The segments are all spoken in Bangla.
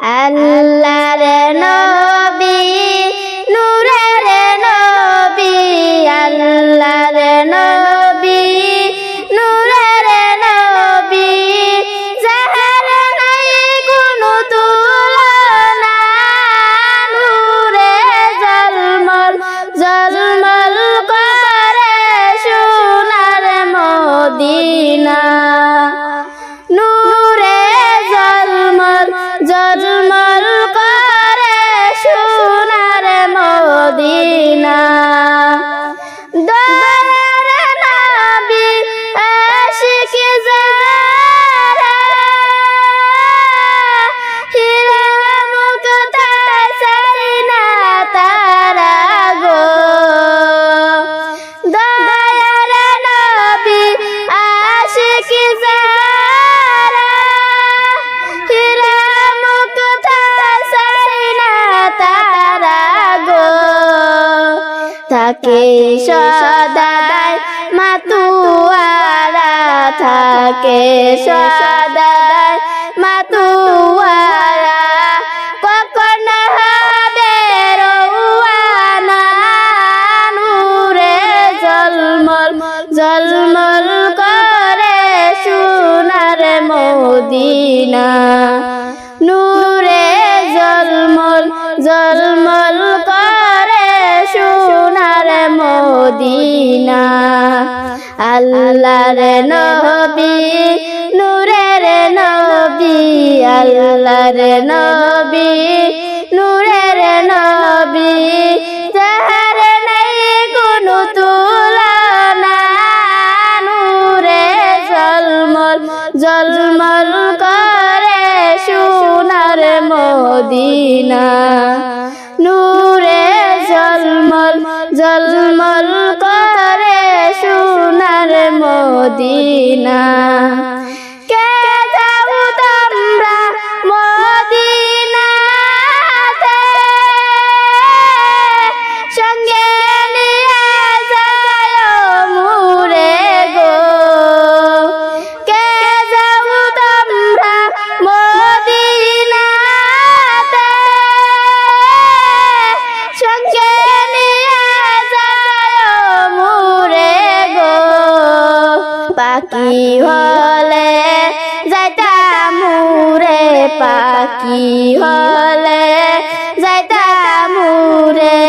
আল্লাহর থাকে সদাই মাতুয়ারা থাকে সদাই আল্লাহর নবী, নূরের নবী, আল্লাহর নবী, নূরের নবী, যাহার নাই কোনো তুলনা নূরে জলমল জলমল করে সোনার মদিনা। নূরে জলমল জলমল মদিনা। হলে যাইতা মুরে পাখি হলে যাইতা মুরে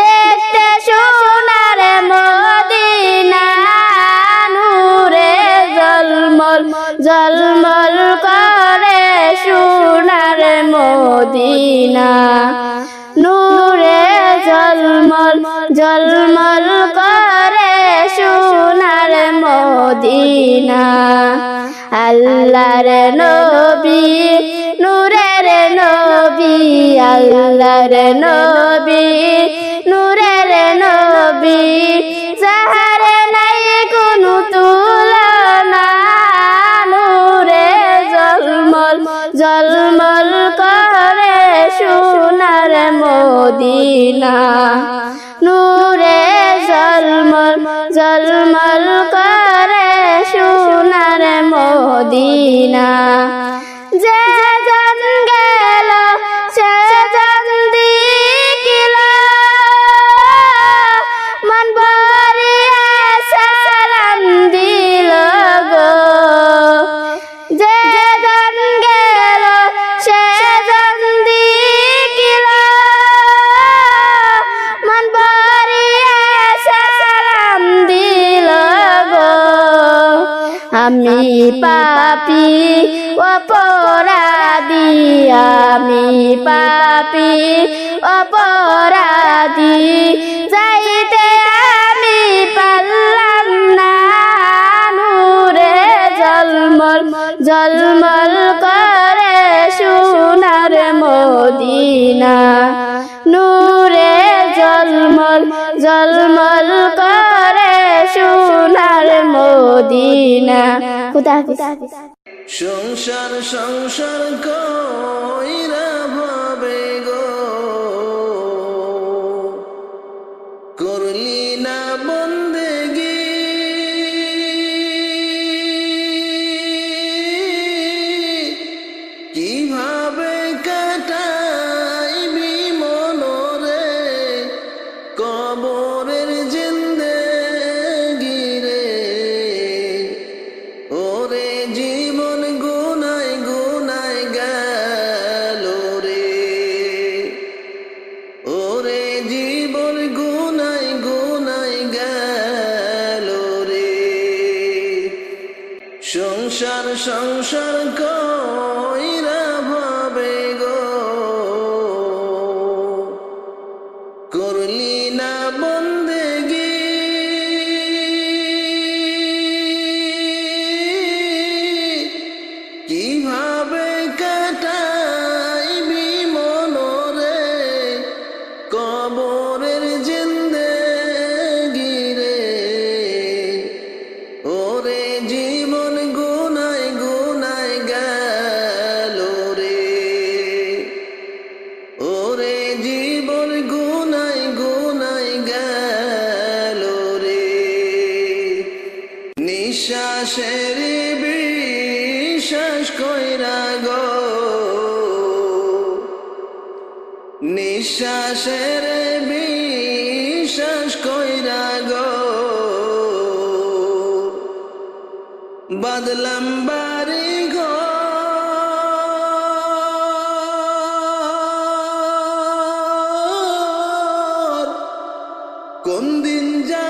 দেখতে সোনার মদিনা নূরে জলমল জলমল করে সোনার মদিনা নূরে জলমল জলমল করে সোনার মদিনা। আল্লাহর নবী, নূরের নবী, আল্লাহর নবী, নূরের নবী। যাহার নাই কোনো তুলনা, নূরে জলমল জলমল করে সোনার মদিনা। আমি পাপি, অপরাধী, যাইতে আমি পারলাম না। নূরে জলমল জলমল করে সোনার মদিনা। নূরে জলমল জলমল করে সোনার মদিনা। খুদা সংসার সংসার কইরা সংসার কইরা ভাবে গো। করলি না বন নিঃশ্বাসের বিশ্বাস কইরা গো। বদলাম বারি গো। কোন দিন যা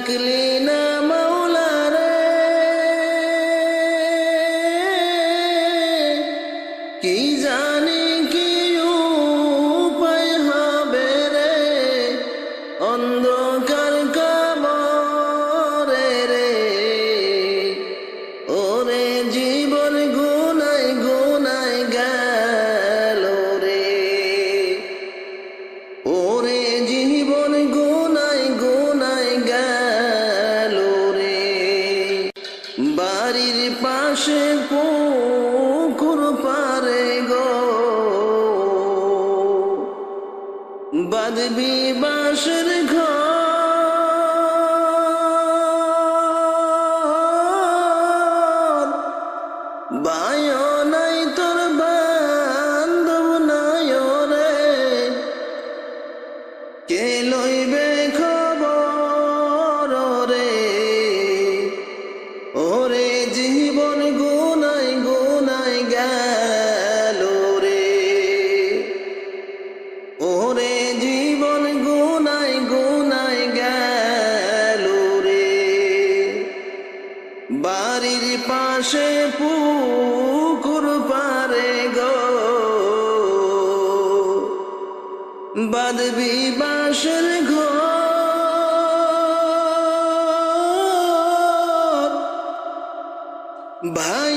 ugly বাদবি বাসর ঘর। ভাই